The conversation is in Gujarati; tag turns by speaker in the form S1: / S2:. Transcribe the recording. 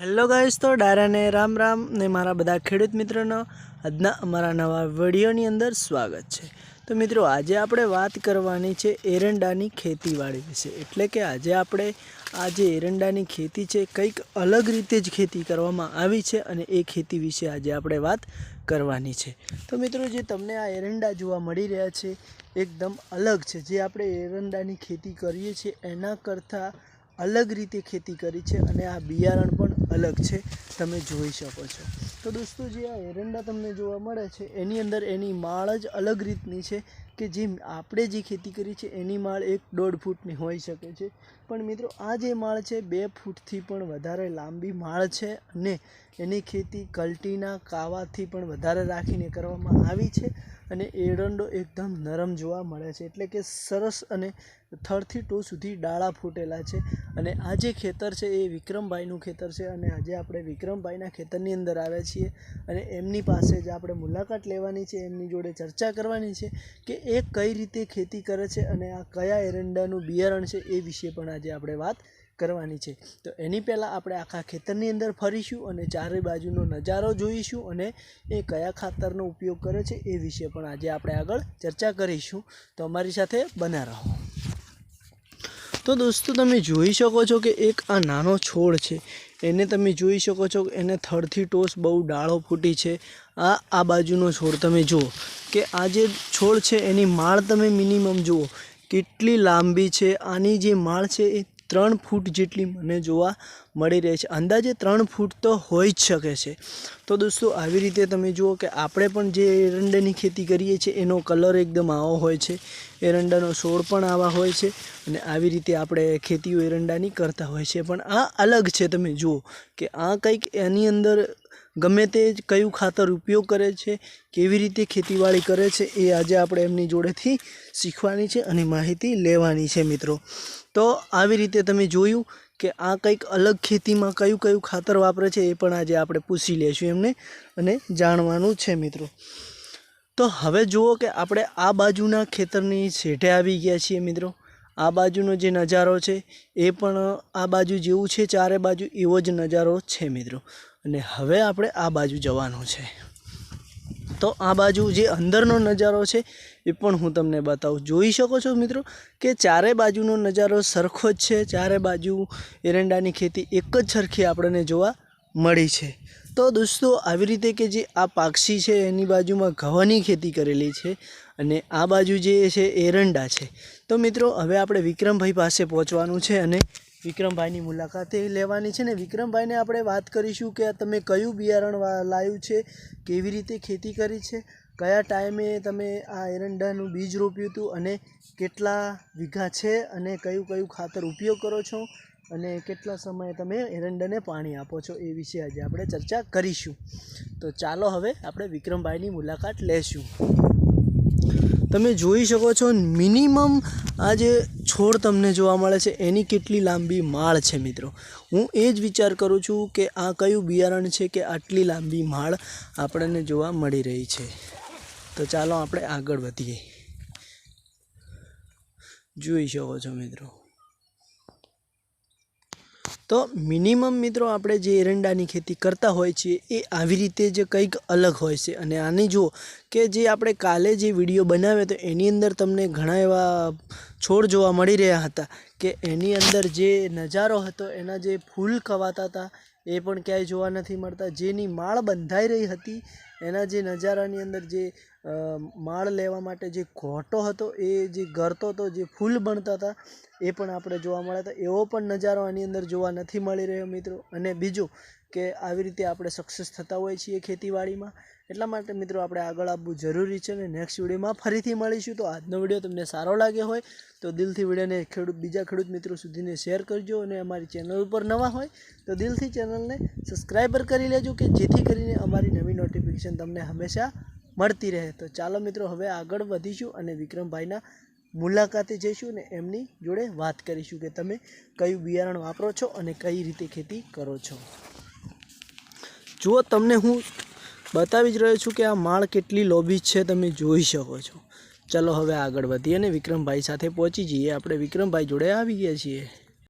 S1: હેલો ગાઈસ તો ડાયરાને રામ રામ ને મારા બધા ખેડૂત મિત્રોનો આજના અમારા નવા વિડીયોની અંદર સ્વાગત છે. તો મિત્રો, આજે આપણે વાત કરવાની છે એરંડાની ખેતીવાડી વિશે. એટલે કે આજે આપણે આ જે એરંડાની ખેતી છે, કંઈક અલગ રીતે જ ખેતી કરવામાં આવી છે અને એ ખેતી વિશે આજે આપણે વાત કરવાની છે. તો મિત્રો, જે તમને આ એરંડા જોવા મળી રહ્યા છે, એકદમ અલગ છે. જે આપણે એરંડાની ખેતી કરીએ છીએ, એના કરતાં અલગ રીતે ખેતી કરી છે અને આ બિયારણ પણ અલગ છે, તમે જોઈ શકો છો. તો દોસ્તો, જે આ એરંડા તમને જોવા મળે છે, એની અંદર એની માળ જ અલગ રીતની છે કે જે આપણે જે ખેતી કરી છે, એની માળ એક દોઢ ફૂટની હોઈ શકે છે. પણ મિત્રો, આ જે માળ છે, બે ફૂટથી પણ વધારે લાંબી માળ છે અને એની ખેતી કલ્ટીના કાવાથી પણ વધારે રાખીને કરવામાં આવી છે અને એરંડો એકદમ નરમ જોવા મળે છે. એટલે કે સરસ અને થડથી ટો સુધી ડાળા ફૂટેલા છે અને આ જે ખેતર છે એ વિક્રમભાઈનું ખેતર છે અને આજે આપણે વિક્રમભાઈના ખેતરની અંદર આવ્યા છીએ અને એમની પાસે જ આપણે મુલાકાત લેવાની છે, એમની જોડે ચર્ચા કરવાની છે કે એ કઈ રીતે ખેતી કરે છે અને આ કયા એરંડાનું બિયારણ છે એ વિશે પણ આજે આપણે વાત કરવાની છે. તો એની પહેલાં આપણે આખા ખેતરની અંદર ફરીશું અને ચારે બાજુનો નજારો જોઈશું અને એ કયા ખાતરનો ઉપયોગ કરે છે એ વિશે પણ આજે આપણે આગળ ચર્ચા કરીશું. તો અમારી સાથે બના રહો. તો દોસ્તો, તમે જોઈ શકો છો કે એક આ નાનો છોડ છે. એને તમે જોઈ શકો છો કે એને થડથી ટોસ બહુ ડાળો ફૂટી છે. આ આ બાજુનો છોડ તમે જુઓ કે આ જે છોડ છે એની માળ તમે મિનિમમ જુઓ. કેટલી લાંબી છે, આની જે માળ છે એ ત્રણ ફૂટ જેટલી મને જોવા મળી રહે છે. અંદાજે ત્રણ ફૂટ તો હોઈ જ શકે છે. તો દોસ્તો, આવી રીતે તમે જુઓ કે આપણે પણ જે એરંડાની ખેતી કરીએ છીએ, એનો કલર એકદમ આવો હોય છે. એરંડાનો છોડ પણ આવા હોય છે અને આવી રીતે આપણે ખેતીઓ એરંડાની કરતા હોય છે. પણ આ અલગ છે, તમે જુઓ કે આ કંઈક એની અંદર ગમે તે કયું ખાતર ઉપયોગ કરે છે, કેવી રીતે ખેતીવાડી કરે છે, એ આજે આપણે એમની જોડેથી શીખવાની છે અને માહિતી લેવાની છે, મિત્રો. તો આવી રીતે તમે જોયું કે આ કંઈક અલગ ખેતીમાં કયું કયું ખાતર વાપરે છે એ પણ આજે આપણે પૂછી લેશું એમને અને જાણવાનું છે મિત્રો. તો હવે જુઓ કે આપણે આ બાજુના ખેતરની શેઢે આવી ગયા છીએ મિત્રો. આ બાજુનો જે નજારો છે એ પણ આ બાજુ જેવું છે, ચારે બાજુ એવો જ નજારો છે મિત્રો. અને હવે આપણે આ બાજુ જવાનું છે. તો આ બાજુ જે અંદરનો નજારો છે, એ પણ હું તમને બતાવું. જોઈ શકો છો મિત્રો કે ચારે બાજુનો નજારો સરખો જ છે. ચારે બાજુ એરંડાની ખેતી એક જ સરખી આપણને જોવા મળી છે. તો દોસ્તો, આવી રીતે કે જે આ પાક્ષી છે, એની બાજુમાં ઘઉંની ખેતી કરેલી છે અને આ બાજુ જે છે, એરંડા છે. તો મિત્રો, હવે આપણે વિક્રમભાઈ પાસે પહોંચવાનું છે અને વિક્રમભાઈની મુલાકાત એ લેવાની છે ને વિક્રમભાઈને આપણે વાત કરીશું કે તમે કયું બિયારણ લાવ્યું છે, કેવી રીતે ખેતી કરી છે, કયા ટાઈમે તમે આ એરંડાનું બીજ રોપ્યું હતું અને કેટલા વીઘા છે અને કયું કયું ખાતર ઉપયોગ કરો છો અને કેટલા સમયે તમે એરંડાને પાણી આપો છો એ વિશે આજે આપણે ચર્ચા કરીશું. તો ચાલો હવે આપણે વિક્રમભાઈની મુલાકાત લેશું. તમે જોઈ શકો છો મિનિમમ આ જે છોડ તમને જોવા મળે છે, એની કેટલી લાંબી માળ છે મિત્રો. હું એ જ વિચાર કરું છું કે આ કયું બિયારણ છે કે આટલી લાંબી માળ આપણને જોવા મળી રહી છે. તો ચાલો આપણે આગળ વધીએ. જોઈ શકો છો મિત્રો. તો મિનિમમ મિત્રો આપણે જે એરંડાની ખેતી કરતા હોય છીએ, એ આવી રીતે જ કંઈક અલગ હોય છે. અને આની જુઓ કે જે આપણે કાલે જે વીડિયો બનાવ્યો તો એની અંદર તમને ઘણા એવા છોડ જોવા મળી રહ્યા હતા કે એની અંદર જે નજારો હતો, એના જે ફૂલ ખવાતા હતા, એ પણ ક્યાંય જોવા નથી મળતા. જેની માળ બંધાઈ રહી હતી એના જે નજારાની અંદર જે માળ લેવા માટે જે ઘોટો હતો, એ જે ગરતો હતો, જે ફૂલ બનતા હતા, એ પણ આપણે જોવા મળ્યા હતા. એવો પણ નજારો આની અંદર જોવા નથી મળી રહ્યો મિત્રો. અને બીજું કે આવી રીતે આપણે સક્સેસ થતા હોઈએ છીએ ખેતીવાડીમાં, એટલા માટે મિત્રો આપણે આગળ આવવું જરૂરી છે અને નેક્સ્ટ વિડીયોમાં ફરીથી મળીશું. તો આજનો વીડિયો તમને સારો લાગ્યો હોય, તો દિલથી વિડીયોને ખેડૂત, બીજા ખેડૂત મિત્રો સુધીને શેર કરજો અને અમારી ચેનલ ઉપર નવા હોય, તો દિલથી ચેનલને સબસ્ક્રાઈબર કરી લેજો કે જેથી કરીને અમારી નવી નોટિફિકેશન તમને હંમેશા મળતી રહે. તો ચાલો મિત્રો, હવે આગળ વધીશું અને વિક્રમભાઈના મુલાકાતે જઈશું અને એમની જોડે વાત કરીશું કે તમે કયું બિયારણ વાપરો છો અને કઈ રીતે ખેતી કરો છો. જો તમને હું બતાવી જ રહ્યો છું કે આ માળ કેટલી લોબી છે, તમે જોઈ શકો છો. ચલો હવે આગળ વધીએ અને વિક્રમભાઈ સાથે પહોંચી જઈએ. આપણે વિક્રમભાઈ જોડે આવી ગયા છીએ.